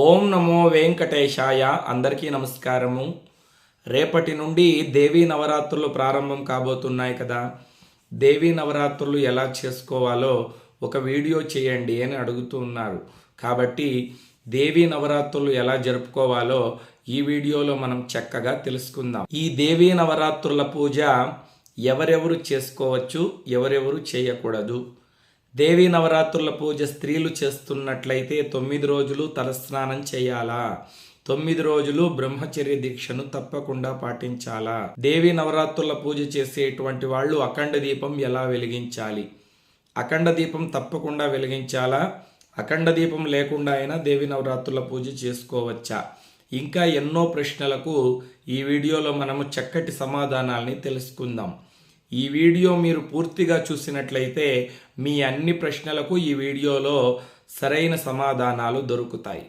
ఓం నమో వెంకటేశాయ. అందరికీ నమస్కారము. రేపటి నుండి దేవీ నవరాత్రులు ప్రారంభం కాబోతున్నాయి కదా. దేవీ నవరాత్రులు ఎలా చేసుకోవాలో ఒక వీడియో చేయండి అని అడుగుతున్నారు కాబట్టి దేవీ నవరాత్రులు ఎలా జరుపుకోవాలో ఈ వీడియోలో మనం చక్కగా తెలుసుకుందాం. ఈ దేవీ నవరాత్రుల పూజ ఎవరెవరు చేసుకోవచ్చు ఎవరెవరు చేయకూడదు? దేవీ నవరాత్రుల పూజ స్త్రీలు చేస్తున్నట్లయితే తొమ్మిది రోజులు తలస్నానం చేయాలా? తొమ్మిది రోజులు బ్రహ్మచర్య దీక్షను తప్పకుండా పాటించాలా? దేవీ నవరాత్రుల పూజ చేసేటువంటి వాళ్ళు అఖండ దీపం ఎలా వెలిగించాలి? అఖండ దీపం తప్పకుండా వెలిగించాలా? అఖండ దీపం లేకుండా అయినా దేవి నవరాత్రుల పూజ చేసుకోవచ్చా? ఇంకా ఎన్నో ప్రశ్నలకు ఈ వీడియోలో మనము చక్కటి సమాధానాల్ని తెలుసుకుందాం. ఈ వీడియో మీరు పూర్తిగా చూసినట్లయితే మీ అన్ని ప్రశ్నలకు ఈ వీడియోలో సరైన సమాధానాలు దొరుకుతాయి.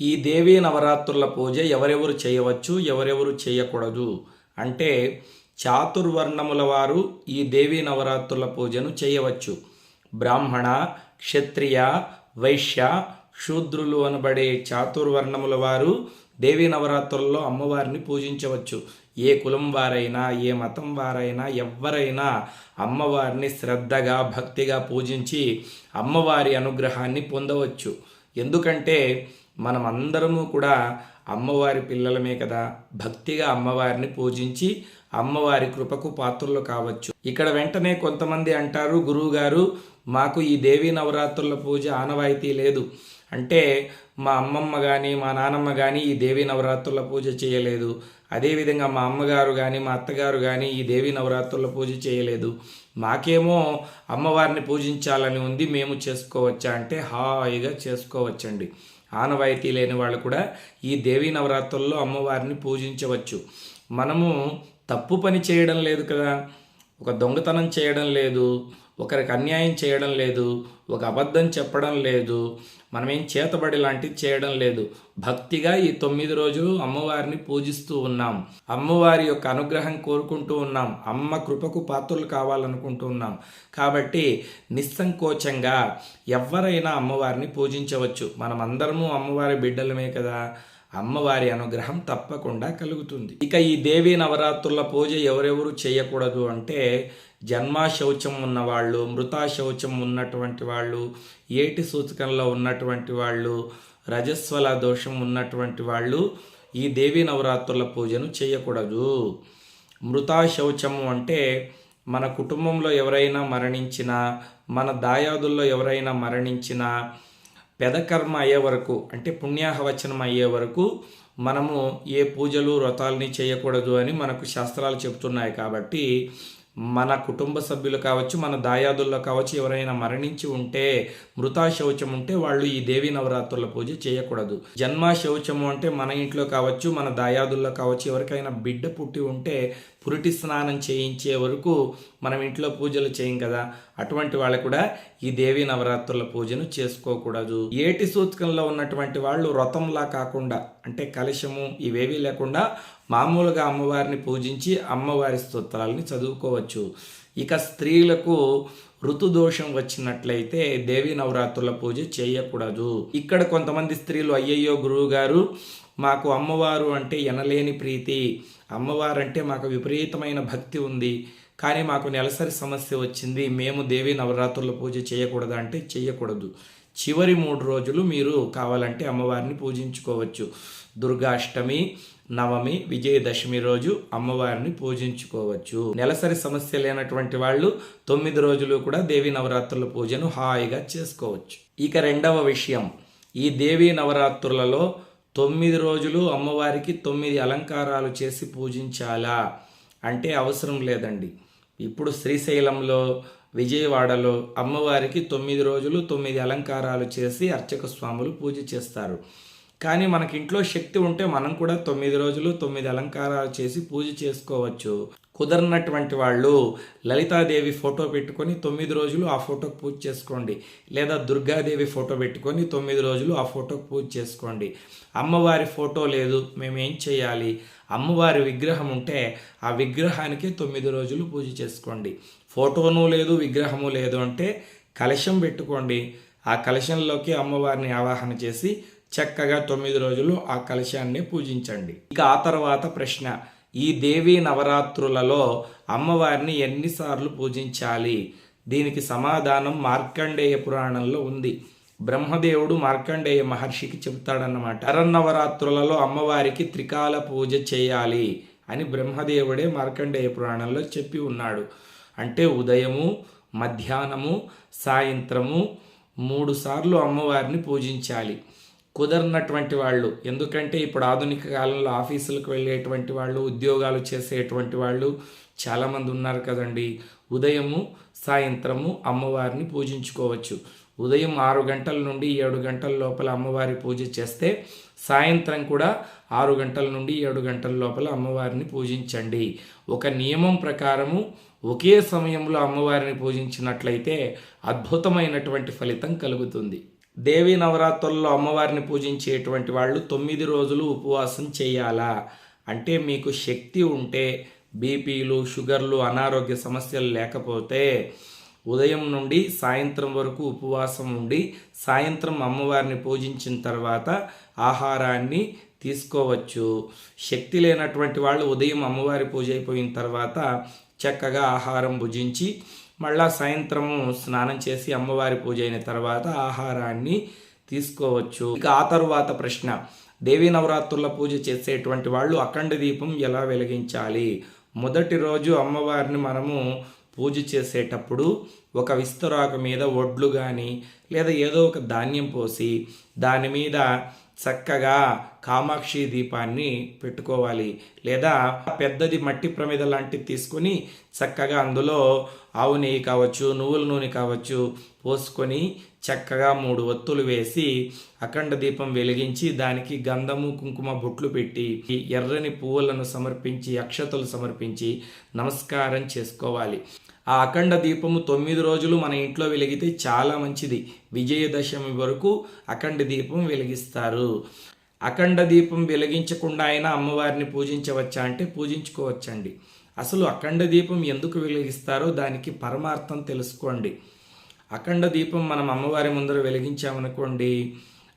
ఈ దేవీ నవరాత్రుల పూజ ఎవరెవరు చేయవచ్చు ఎవరెవరు చేయకూడదు అంటే చాతుర్వర్ణముల వారు ఈ దేవీ నవరాత్రుల పూజను చేయవచ్చు. బ్రాహ్మణ క్షత్రియ వైశ్య శూద్రులు అనబడే చాతుర్వర్ణముల వారు దేవీ నవరాత్రుల్లో అమ్మవారిని పూజించవచ్చు. ఏ కులం వారైనా ఏ మతం వారైనా ఎవరైనా అమ్మవారిని శ్రద్ధగా భక్తిగా పూజించి అమ్మవారి అనుగ్రహాన్ని పొందవచ్చు. ఎందుకంటే మనం అందరము కూడా అమ్మవారి పిల్లలమే కదా. భక్తిగా అమ్మవారిని పూజించి అమ్మవారి కృపకు పాత్రలు కావచ్చు. ఇక్కడ వెంటనే కొంతమంది అంటారు గురువు గారు మాకు ఈ దేవీ నవరాత్రుల పూజ ఆనవాయితీ లేదు. అంటే మా అమ్మమ్మ కానీ మా నానమ్మ కానీ ఈ దేవీ నవరాత్రుల పూజ చేయలేదు. అదేవిధంగా మా అమ్మగారు కానీ మా అత్తగారు కానీ ఈ దేవీ నవరాత్రుల పూజ చేయలేదు. మాకేమో అమ్మవారిని పూజించాలని ఉంది మేము చేసుకోవచ్చా అంటే హాయిగా చేసుకోవచ్చండి. ఆనవాయితీ లేని వాళ్ళు కూడా ఈ దేవీ నవరాత్రుల్లో అమ్మవారిని పూజించవచ్చు. మనము తప్పు పని చేయడం లేదు కదా. ఒక దొంగతనం చేయడం లేదు. ఒకరికి అన్యాయం చేయడం లేదు ఒక అబద్ధం చెప్పడం లేదు మనమేం చేతబడి లాంటివి చేయడం లేదు. భక్తిగా ఈ తొమ్మిది రోజులు అమ్మవారిని పూజిస్తూ ఉన్నాం. అమ్మవారి యొక్క అనుగ్రహం కోరుకుంటూ ఉన్నాం. అమ్మ కృపకు పాత్రలు కావాలనుకుంటూ ఉన్నాం. కాబట్టి నిస్సంకోచంగా ఎవరైనా అమ్మవారిని పూజించవచ్చు. మనం అందరము అమ్మవారి బిడ్డలమే కదా. అమ్మవారి అనుగ్రహం తప్పకుండా కలుగుతుంది. ఇక ఈ దేవీ నవరాత్రుల పూజ ఎవరెవరు చేయకూడదు అంటే జన్మాశౌచం ఉన్నవాళ్ళు మృతా శౌచం ఉన్నటువంటి వాళ్ళు ఏటి సూచకంలో ఉన్నటువంటి వాళ్ళు రజస్వల దోషం ఉన్నటువంటి వాళ్ళు ఈ దేవీ నవరాత్రుల పూజను చేయకూడదు. మృతా అంటే మన కుటుంబంలో ఎవరైనా మరణించినా మన దాయాదుల్లో ఎవరైనా మరణించినా పెదకర్మ అయ్యే వరకు అంటే పుణ్యాహవచనం అయ్యే వరకు మనము ఏ పూజలు వ్రతాలని చేయకూడదు అని మనకు శాస్త్రాలు చెప్తున్నాయి కాబట్టి మన కుటుంబ సభ్యులు కావచ్చు మన దాయాదుల్లో కావచ్చు ఎవరైనా మరణించి ఉంటే మృతా శౌచం ఉంటే వాళ్ళు ఈ దేవి నవరాత్రుల పూజ చేయకూడదు. జన్మ శౌచము అంటే మన ఇంట్లో కావచ్చు మన దాయాదుల్లో కావచ్చు ఎవరికైనా బిడ్డ పుట్టి ఉంటే పురిటి స్నానం చేయించే వరకు మనం ఇంట్లో పూజలు చేయం కదా. అటువంటి వాళ్ళు కూడా ఈ దేవీ నవరాత్రుల పూజను చేసుకోకూడదు. ఏటి సూచకంలో ఉన్నటువంటి వాళ్ళు వ్రతంలా కాకుండా అంటే కలశము ఇవేవీ లేకుండా మామూలుగా అమ్మవారిని పూజించి అమ్మవారి స్తోత్రాలని చదువుకోవచ్చు. ఇక స్త్రీలకు ఋతుదోషం వచ్చినట్లయితే దేవీ నవరాత్రుల పూజ చేయకూడదు. ఇక్కడ కొంతమంది స్త్రీలు అయ్యయ్యో గురువు గారు మాకు అమ్మవారు అంటే ఎనలేని ప్రీతి. అమ్మవారంటే మాకు విపరీతమైన భక్తి ఉంది. కానీ మాకు నెలసరి సమస్య వచ్చింది. మేము దేవి నవరాత్రుల పూజ చేయకూడదు అంటే చేయకూడదు. చివరి మూడు రోజులు మీరు కావాలంటే అమ్మవారిని పూజించుకోవచ్చు. దుర్గాష్టమి నవమి విజయదశమి రోజు అమ్మవారిని పూజించుకోవచ్చు. నెలసరి సమస్య లేనటువంటి వాళ్ళు తొమ్మిది రోజులు కూడా దేవి నవరాత్రుల పూజను హాయిగా చేసుకోవచ్చు. ఇక రెండవ విషయం. ఈ దేవి నవరాత్రులలో తొమ్మిది రోజులు అమ్మవారికి తొమ్మిది అలంకారాలు చేసి పూజించాలా? అంటే అవసరం లేదండి. ఇప్పుడు శ్రీశైలంలో విజయవాడలో అమ్మవారికి తొమ్మిది రోజులు తొమ్మిది అలంకారాలు చేసి అర్చక స్వాములు పూజ చేస్తారు. కానీ మనకి ఇంట్లో శక్తి ఉంటే మనం కూడా తొమ్మిది రోజులు తొమ్మిది అలంకారాలు చేసి పూజ చేసుకోవచ్చు. కుదరనటువంటి వాళ్ళు లలితాదేవి ఫోటో పెట్టుకొని తొమ్మిది రోజులు ఆ ఫోటోకి పూజ చేసుకోండి. లేదా దుర్గాదేవి ఫోటో పెట్టుకొని తొమ్మిది రోజులు ఆ ఫోటోకి పూజ చేసుకోండి. అమ్మవారి ఫోటో లేదు మేము ఏం చేయాలి? అమ్మవారి విగ్రహం ఉంటే ఆ విగ్రహానికి తొమ్మిది రోజులు పూజ చేసుకోండి. ఫోటోను లేదు విగ్రహము లేదు అంటే కలశం పెట్టుకోండి. ఆ కలశంలోకి అమ్మవారిని ఆవాహన చేసి చక్కగా తొమ్మిది రోజులు ఆ కలశాన్ని పూజించండి. ఇక ఆ తర్వాత ప్రశ్న ఈ దేవీ నవరాత్రులలో అమ్మవారిని ఎన్నిసార్లు పూజించాలి? దీనికి సమాధానం మార్కండేయ పురాణంలో ఉంది. బ్రహ్మదేవుడు మార్కండేయ మహర్షికి చెబుతాడన్నమాట. నవరాత్రులలో అమ్మవారికి త్రికాల పూజ చేయాలి అని బ్రహ్మదేవుడే మార్కండేయ పురాణంలో చెప్పి ఉన్నాడు. అంటే ఉదయము మధ్యాహ్నము సాయంత్రము మూడు సార్లు అమ్మవారిని పూజించాలి. కుదరనటువంటి వాళ్ళు. ఎందుకంటే ఇప్పుడు ఆధునిక కాలంలో ఆఫీసులకు వెళ్ళేటువంటి వాళ్ళు ఉద్యోగాలు చేసేటువంటి వాళ్ళు చాలామంది ఉన్నారు కదండి. ఉదయము సాయంత్రము అమ్మవారిని పూజించుకోవచ్చు. ఉదయం ఆరు గంటల నుండి ఏడు గంటల లోపల అమ్మవారి పూజ చేస్తే సాయంత్రం కూడా ఆరు గంటల నుండి ఏడు గంటల లోపల అమ్మవారిని పూజించండి. ఒక నియమం ప్రకారము ఒకే సమయంలో అమ్మవారిని పూజించినట్లయితే అద్భుతమైనటువంటి ఫలితం కలుగుతుంది. దేవీ నవరాత్రుల్లో అమ్మవారిని పూజించేటువంటి వాళ్ళు తొమ్మిది రోజులు ఉపవాసం చేయాలా? అంటే మీకు శక్తి ఉంటే బీపీలు షుగర్లు అనారోగ్య సమస్యలు లేకపోతే ఉదయం నుండి సాయంత్రం వరకు ఉపవాసం ఉండి సాయంత్రం అమ్మవారిని పూజించిన తర్వాత ఆహారాన్ని తీసుకోవచ్చు. శక్తి లేనటువంటి వాళ్ళు ఉదయం అమ్మవారి పూజ అయిపోయిన తర్వాత చక్కగా ఆహారం భుజించి మళ్ళా సాయంత్రము స్నానం చేసి అమ్మవారి పూజ అయిన తర్వాత ఆహారాన్ని తీసుకోవచ్చు. ఇక ఆ తరువాత ప్రశ్న దేవీ నవరాత్రుల పూజ చేసేటువంటి వాళ్ళు అఖండ దీపం ఎలా వెలిగించాలి? మొదటి రోజు అమ్మవారిని మనము పూజ చేసేటప్పుడు ఒక విస్తరాకు మీద ఒడ్లు కానీ లేదా ఏదో ఒక ధాన్యం పోసి దాని మీద చక్కగా కామాక్షి దీపాన్ని పెట్టుకోవాలి. లేదా పెద్దది మట్టి ప్రమిద లాంటిది తీసుకొని చక్కగా అందులో ఆవు నెయ్యి కావచ్చు నువ్వుల నూనె కావచ్చు పోసుకొని చక్కగా మూడు ఒత్తులు వేసి అఖండ దీపం వెలిగించి దానికి గంధము కుంకుమ బొట్లు పెట్టి ఎర్రని పువ్వులను సమర్పించి అక్షతలు సమర్పించి నమస్కారం చేసుకోవాలి. ఆ అఖండ దీపము తొమ్మిది రోజులు మన ఇంట్లో వెలిగితే చాలా మంచిది. విజయదశమి వరకు అఖండ దీపం వెలిగిస్తారు. అఖండ దీపం వెలిగించకుండా అయినా అమ్మవారిని పూజించవచ్చా అంటే పూజించుకోవచ్చండి. అసలు అఖండ దీపం ఎందుకు వెలిగిస్తారో దానికి పరమార్థం తెలుసుకోండి. అఖండ దీపం మనం అమ్మవారి ముందర వెలిగించామనుకోండి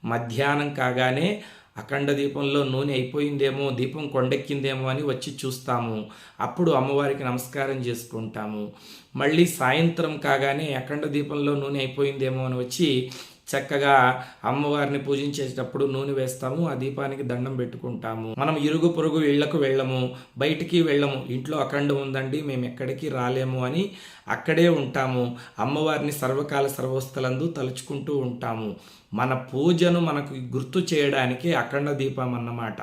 మధ్యాహ్నం కాగానే అఖండ దీపంలో నూనె అయిపోయిందేమో దీపం కొండెక్కిందేమో అని వచ్చి చూస్తాము. అప్పుడు అమ్మవారికి నమస్కారం చేసుకుంటాము. మళ్ళీ సాయంత్రం కాగానే అఖండ దీపంలో నూనె అయిపోయిందేమో అని వచ్చి చక్కగా అమ్మవారిని పూజించేటప్పుడు నూనె వేస్తాము ఆ దీపానికి దండం పెట్టుకుంటాము. మనం ఇరుగు పొరుగు ఇళ్ళకు వెళ్ళము బయటికి వెళ్ళము. ఇంట్లో అఖండం ఉందండి మేము ఎక్కడికి రాలేము అని అక్కడే ఉంటాము. అమ్మవారిని సర్వకాల సర్వస్థలందు తలుచుకుంటూ ఉంటాము. మన పూజను మనకు గుర్తు చేయడానికి అఖండ దీపం అన్నమాట.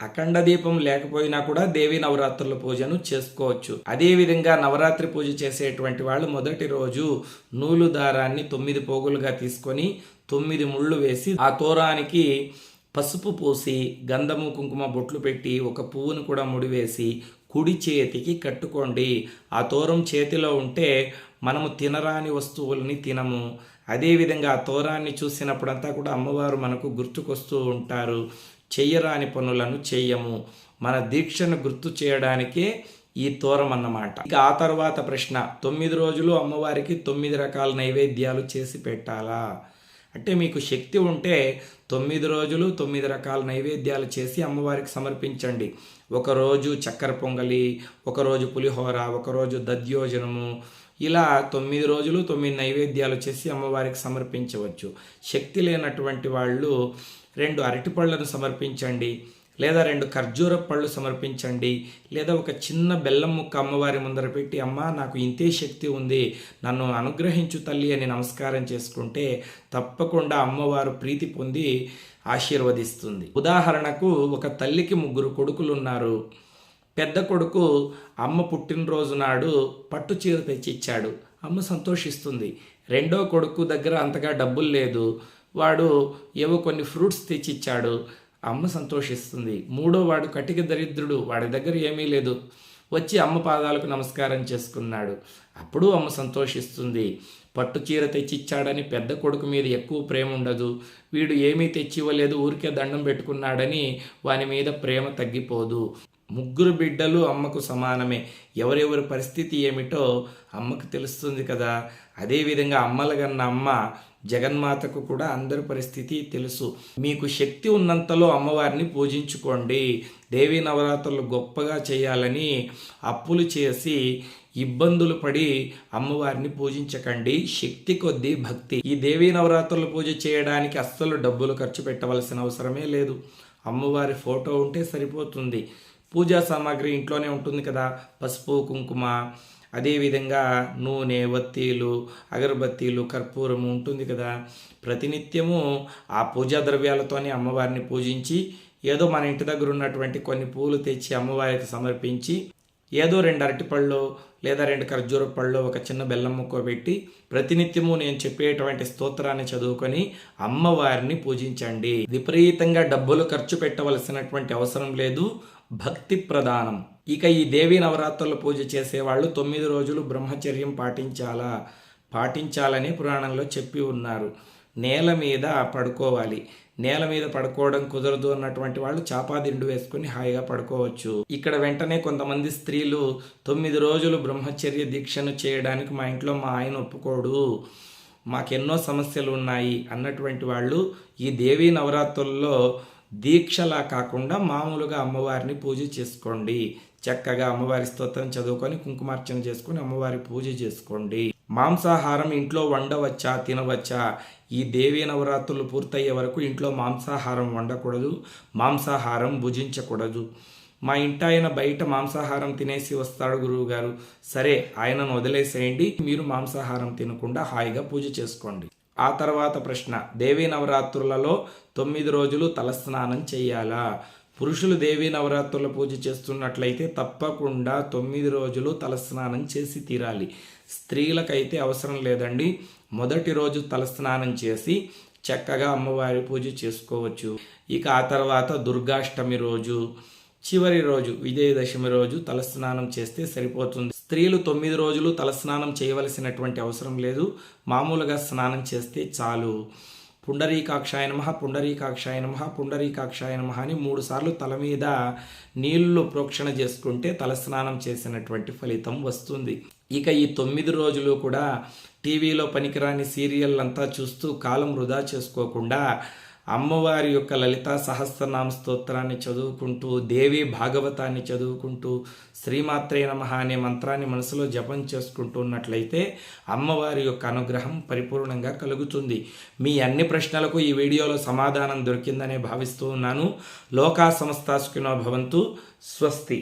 అఖండ దీపం లేకపోయినా కూడా దేవి నవరాత్రుల పూజను చేసుకోవచ్చు. అదేవిధంగా నవరాత్రి పూజ చేసేటువంటి వాళ్ళు మొదటి రోజు నూలు దారాన్ని తొమ్మిది పోగులుగా తీసుకొని తొమ్మిది ముళ్ళు వేసి ఆ తోరానికి పసుపు పూసి గంధము కుంకుమ బొట్లు పెట్టి ఒక పువ్వును కూడా ముడివేసి కుడి చేతికి కట్టుకోండి. ఆ తోరం చేతిలో ఉంటే మనము తినరాని వస్తువుల్ని తినము. అదేవిధంగా ఆ తోరాన్ని చూసినప్పుడంతా కూడా అమ్మవారు మనకు గుర్తుకొస్తూ ఉంటారు. చెయ్యరాని పనులను చెయ్యము మన దీక్షను గుర్తు చేయడానికే ఈ తోరం అన్నమాట ఇక ఆ తర్వాత ప్రశ్న తొమ్మిది రోజులు అమ్మవారికి తొమ్మిది రకాల నైవేద్యాలు చేసి పెట్టాలా? అంటే మీకు శక్తి ఉంటే తొమ్మిది రోజులు తొమ్మిది రకాల నైవేద్యాలు చేసి అమ్మవారికి సమర్పించండి. ఒకరోజు చక్కెర పొంగలి ఒకరోజు పులిహోర ఒకరోజు దద్యోజనము. ఇలా తొమ్మిది రోజులు తొమ్మిది నైవేద్యాలు చేసి అమ్మవారికి సమర్పించవచ్చు. శక్తి లేనటువంటి వాళ్ళు రెండు అరటిపళ్ళను సమర్పించండి లేదా రెండు ఖర్జూర పళ్ళు సమర్పించండి లేదా ఒక చిన్న బెల్లం ముక్క అమ్మవారి ముందర పెట్టి అమ్మ నాకు ఇంతే శక్తి ఉంది నన్ను అనుగ్రహించు తల్లి అని నమస్కారం చేసుకుంటే తప్పకుండా అమ్మవారు ప్రీతి పొంది ఆశీర్వదిస్తుంది. ఉదాహరణకు ఒక తల్లికి ముగ్గురు కొడుకులు ఉన్నారు పెద్ద కొడుకు అమ్మ పుట్టినరోజు నాడు పట్టు చీర తెచ్చిచ్చాడు. అమ్మ సంతోషిస్తుంది. రెండో కొడుకు దగ్గర అంతగా డబ్బులు లేదు. వాడు ఏవో కొన్ని ఫ్రూట్స్ తెచ్చిచ్చాడు. అమ్మ సంతోషిస్తుంది. మూడో వాడు కటిక దరిద్రుడు. వాడి దగ్గర ఏమీ లేదు. వచ్చి అమ్మ పాదాలకు నమస్కారం చేసుకున్నాడు. అప్పుడు అమ్మ సంతోషిస్తుంది. పట్టు చీర తెచ్చిచ్చాడని పెద్ద కొడుకు మీద ఎక్కువ ప్రేమ ఉండదు. వీడు ఏమీ తెచ్చివ్వలేదు. ఊరికే దండం పెట్టుకున్నాడని వాని మీద ప్రేమ తగ్గిపోదు. ముగ్గురు బిడ్డలు అమ్మకు సమానమే. ఎవరెవరి పరిస్థితి ఏమిటో అమ్మకు తెలుస్తుంది కదా. అదేవిధంగా అమ్మలగన్న అమ్మ జగన్మాతకు కూడా అందరి పరిస్థితి తెలుసు. మీకు శక్తి ఉన్నంతలో అమ్మవారిని పూజించుకోండి. దేవీ నవరాత్రులు గొప్పగా చేయాలని అప్పులు చేసి ఇబ్బందులు పడి అమ్మవారిని పూజించకండి. శక్తి కొద్దీ భక్తి. ఈ దేవీ నవరాత్రులు పూజ చేయడానికి అస్సలు డబ్బులు ఖర్చు పెట్టవలసిన అవసరమే లేదు. అమ్మవారి ఫోటో ఉంటే సరిపోతుంది. పూజా సామాగ్రి ఇంట్లోనే ఉంటుంది కదా. పసుపు కుంకుమ అదేవిధంగా నూనె వత్తీలు అగరబత్తీలు కర్పూరము ఉంటుంది కదా. ప్రతినిత్యము ఆ పూజా ద్రవ్యాలతోనే అమ్మవారిని పూజించి ఏదో మన ఇంటి దగ్గర ఉన్నటువంటి కొన్ని పూలు తెచ్చి అమ్మవారికి సమర్పించి ఏదో రెండు అరటిపళ్ళు లేదా రెండు ఖర్జూర పళ్ళు ఒక చిన్న బెల్లం ముక్క పెట్టి ప్రతినిత్యము నేను చెప్పేటువంటి స్తోత్రాన్ని చదువుకొని అమ్మవారిని పూజించండి. విపరీతంగా డబ్బులు ఖర్చు పెట్టవలసినటువంటి అవసరం లేదు. భక్తి ప్రధానం. ఇక ఈ దేవి నవరాత్రుల పూజ చేసేవాళ్ళు తొమ్మిది రోజులు బ్రహ్మచర్యం పాటించాలా? పాటించాలని పురాణంలో చెప్పి ఉన్నారు. నేల మీద పడుకోవాలి. నేల మీద పడుకోవడం కుదరదు అన్నటువంటి వాళ్ళు చాపాదిండు వేసుకుని హాయిగా పడుకోవచ్చు. ఇక్కడ వెంటనే కొంతమంది స్త్రీలు తొమ్మిది రోజులు బ్రహ్మచర్య దీక్షను చేయడానికి మా ఇంట్లో మా ఆయన ఒప్పుకోడు. మాకెన్నో సమస్యలు ఉన్నాయి అన్నటువంటి వాళ్ళు ఈ దేవీ నవరాత్రుల్లో దీక్షలా కాకుండా మామూలుగా అమ్మవారిని పూజ చేసుకోండి. చక్కగా అమ్మవారి స్తోత్రం చదువుకొని కుంకుమార్చన చేసుకొని అమ్మవారి పూజ చేసుకోండి. మాంసాహారం ఇంట్లో వండవచ్చా తినవచ్చా? ఈ దేవీ నవరాత్రులు పూర్తయ్యే వరకు ఇంట్లో మాంసాహారం వండకూడదు మాంసాహారం భుజించకూడదు. మా ఇంటి ఆయన బయట మాంసాహారం తినేసి వస్తాడు గురువు గారు సరే ఆయనను వదిలేసేయండి మీరు మాంసాహారం తినకుండా హాయిగా పూజ చేసుకోండి. ఆ తర్వాత ప్రశ్న దేవీ నవరాత్రులలో తొమ్మిది రోజులు తలస్నానం చేయాలా? పురుషులు దేవీ నవరాత్రుల పూజ చేస్తున్నట్లయితే తప్పకుండా తొమ్మిది రోజులు తలస్నానం చేసి తీరాలి. స్త్రీలకైతే అవసరం లేదండి. మొదటి రోజు తలస్నానం చేసి చక్కగా అమ్మవారి పూజ చేసుకోవచ్చు. ఇక ఆ తర్వాత దుర్గాష్టమి రోజు చివరి రోజు విజయదశమి రోజు తలస్నానం చేస్తే సరిపోతుంది. స్త్రీలు తొమ్మిది రోజులు తలస్నానం చేయవలసినటువంటి అవసరం లేదు. మామూలుగా స్నానం చేస్తే చాలు. పుండరీకాక్షాయ నమ పుండరీకాక్షాయ నమ పుండరీకాక్షాయ నమ అని మూడు సార్లు తల మీద నీళ్ళు ప్రోక్షణ చేసుకుంటే తలస్నానం చేసినటువంటి ఫలితం వస్తుంది. ఇక ఈ తొమ్మిది రోజులు కూడా టీవీలో పనికిరాని సీరియల్ అంతా చూస్తూ కాలం వృధా చేసుకోకుండా అమ్మవారి యొక్క లలితా సహస్రనామ స్తోత్రాన్ని చదువుకుంటూ దేవి భాగవతాన్ని చదువుకుంటూ శ్రీమాత్రే నమ అనే మంత్రాన్ని మనసులో జపం చేసుకుంటున్నట్లయితే అమ్మవారి యొక్క అనుగ్రహం పరిపూర్ణంగా కలుగుతుంది. మీ అన్ని ప్రశ్నలకు ఈ వీడియోలో సమాధానం దొరికిందనే భావిస్తూ ఉన్నాను. లోకా సంస్థాసుకినో భవంతు. స్వస్తి.